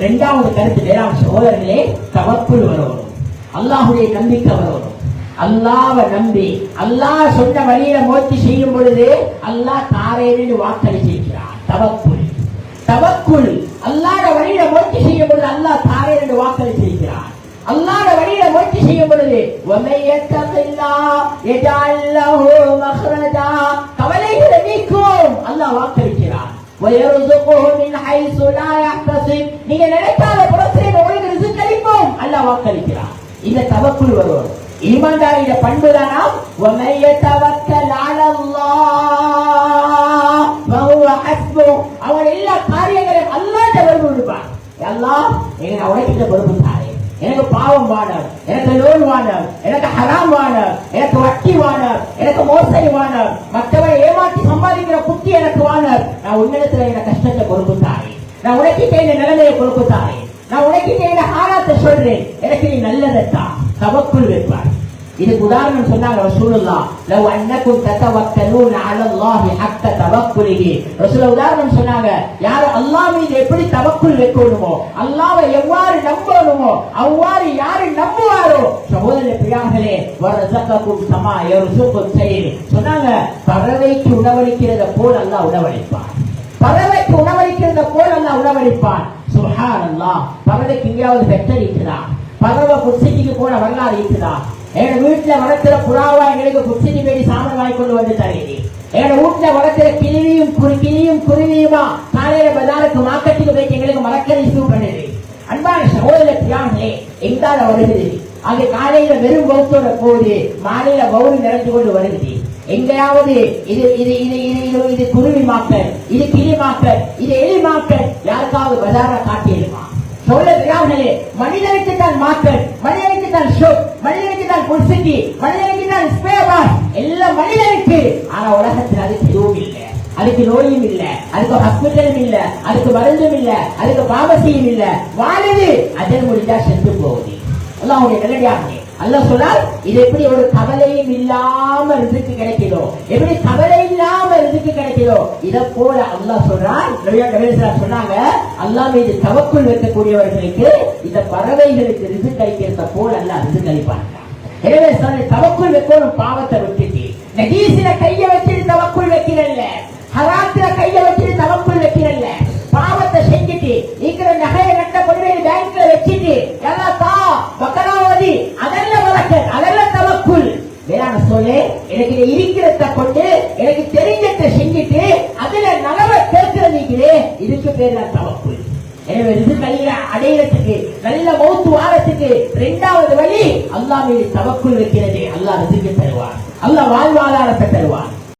ரெண்டாவது கருத்து வேளாண் சகோதரர்களே தவக்குள் வரணும். அல்லாஹுடைய நம்பிக்கை வரணும். அல்லாவை நம்பி அல்லாஹ் சொன்ன வழியில மோத்தி செய்யும் பொழுது அல்லாஹ் தாரேன்னு வாக்களிச்சிருக்கிறார் தவக்குள் தவக்குள் அல்லாட வழியில மோத்தி செய்யும் பொழுது அல்லாஹ் தாரேன்னு வாக்களிச்சிருக்கிறார் அல்லாட வழியில முயற்சி செய்யும் பொழுது கவலைகளை நீக்கும் அல்லாஹ் வாக்களிக்கிறார். وَيَرْزُقْهُ مِنْ حَيْثُ لَا يَحْتَسِبْ நீங்க நினைக்காத புறத்திலே உங்களுக்கு ரிஸ்க் அளிப்போம் அல்லாஹ் வாக்களிக்கிறான் இந்த தவக்குள் வருவோம் ஈமான்தாரிட பண்பு தானா وَمَن يَتَوَكَّلْ عَلَى اللَّهِ فَهُوَ حَسْبُهُ அவன் எல்லா காரியங்களையும் அல்லாஹ்ட்ட பொறுப்பு கொடுப்பான் அல்லாஹ் எனக்கு உனக்கிட்ட பொறுப்பு தாரே எனக்கு பாவம் வாணர் எனக்கு லோன் வாணர் எனக்கு ஹராம் வாணர் எனக்கு வட்டி வாணர் எனக்கு மோசடி வாணர் நான் உன்னிடத்துல எனக்கு கஷ்டத்தை பொறுப்பு தாரே நான் உனக்கிட்ட இந்த நிலைமையை பொறுப்பு நான் உனக்கிட்ட இந்த ஆராத்தை சொல்றேன்? எனக்கு நீ நல்லதைத்தான் தவக்குள் வைப்பார். இதுக்கு உதாரணம் சொன்னாங்க ரசூலுல்லா லவ் அன்னக்கும் ததவக்கலூன அலல்லாஹி ஹக்க தவக்குலிஹி. ரசூல உதாரணம் சொன்னாங்க யார் அல்லாஹ் மீது எப்படி தவக்குல் வைக்கணுமோ அல்லாஹ்வை எவ்வாறு நம்பணுமோ அவ்வாறு யாரு சகோதர வரசக்கக்கும் சமா எருசுக்கும் செயல் சொன்னாங்க பறவைக்கு உணவளிக்கிறத போல் அல்லா உணவளிப்பான் பறவைக்கு உணவளிக்கிறத போல் அல்லாஹ் உணவளிப்பான் சுஹான் அல்லா பறவைக்கு எங்கேயாவது பெற்றடிக்குதா பறவை புட்சிக்கு போன வரலாறு இருக்குதா? என் வீட்டுல வளர்க்கிற புறாவா எங்களுக்கு புட்சிக்கு வேண்டி சாமான் வாங்கி கொண்டு வந்து தருகிறீ என் வீட்டுல வளர்க்கிற கிளியும் கிளியும் குருவியுமா? காலையில பஜாருக்கு மார்க்கெட்டுக்கு போயிட்டு எங்களுக்கு மரக்கறி சூ பண்ணுது அன்பான சகோதர பிரியாணே எங்கால வருகிறது அது காலையில வெறும் வகுப்போட போகுது மாலையில பௌரி நிறைஞ்சு கொண்டு வருகிறது. எங்கேயாவது இது இது இது இது இது இது குருவி மாப்பர் இது கிளி மாப்பர் இது எலி மாப்பர் யாருக்காவது பஜாரா காட்டியிருமா சொல்லுகிறார்களே மனிதனுக்கு தான் மாப்பர் மனிதனுக்கு தான் ஷோக் மனிதனுக்கு தான் புல்சிட்டி மனிதனுக்கு தான் ஸ்பேவார் எல்லாம் மனிதனுக்கு. ஆனா உலகத்தில் அதுக்கு எதுவும் இல்லை. அதுக்கு நோயும் இல்ல. அதுக்கு ஹாஸ்பிட்டலும் இல்ல. அதுக்கு மருந்தும் இல்ல. அதுக்கு பாமசியும் இல்ல. வாழுது. அதன் முடிஞ்சா சென்று போகுது. அல்லாஹ்வுடைய நல்லடியாகவே அல்ல சொன்னால் இது எப்படி ஒரு கவலையும் இல்லாம ரிசுக்கு கிடைக்குதோ? எப்படி கவலை இல்லாம ரிசுக்கு கிடைக்குதோ? இத போல அல்லாஹ் சொல்றான் சொன்னாங்க அல்லாஹ் மீது தவக்குள் வைக்கக்கூடியவர்களுக்கு இந்த பறவைகளுக்கு ரிசு அளிக்கிறத போல அல்லாஹ் ரிசு கழிப்பாங்க எனவே சொன்ன தவக்குள் வைக்கணும் பாவத்தை விட்டுட்டு நகீசில கையை வச்சு தவக்குள் நான் சொல்லு எனக்கு இது இருக்கிறத கொண்டு எனக்கு தெரிஞ்சதை செஞ்சுட்டு அதுல நலவை கேட்கிறதுக்கு இதுக்கு பேர் தான் தவப்பு. எனவே இது கையில அடையிறதுக்கு நல்ல மௌத்து வாரத்துக்கு இரண்டாவது வழி அல்லாஹ் மீது தவக்குள் வைக்கிறது அல்லாஹ் ரிசுக்கு தருவார். அல்லாஹ் வாழ்வாதாரத்தை தருவார்.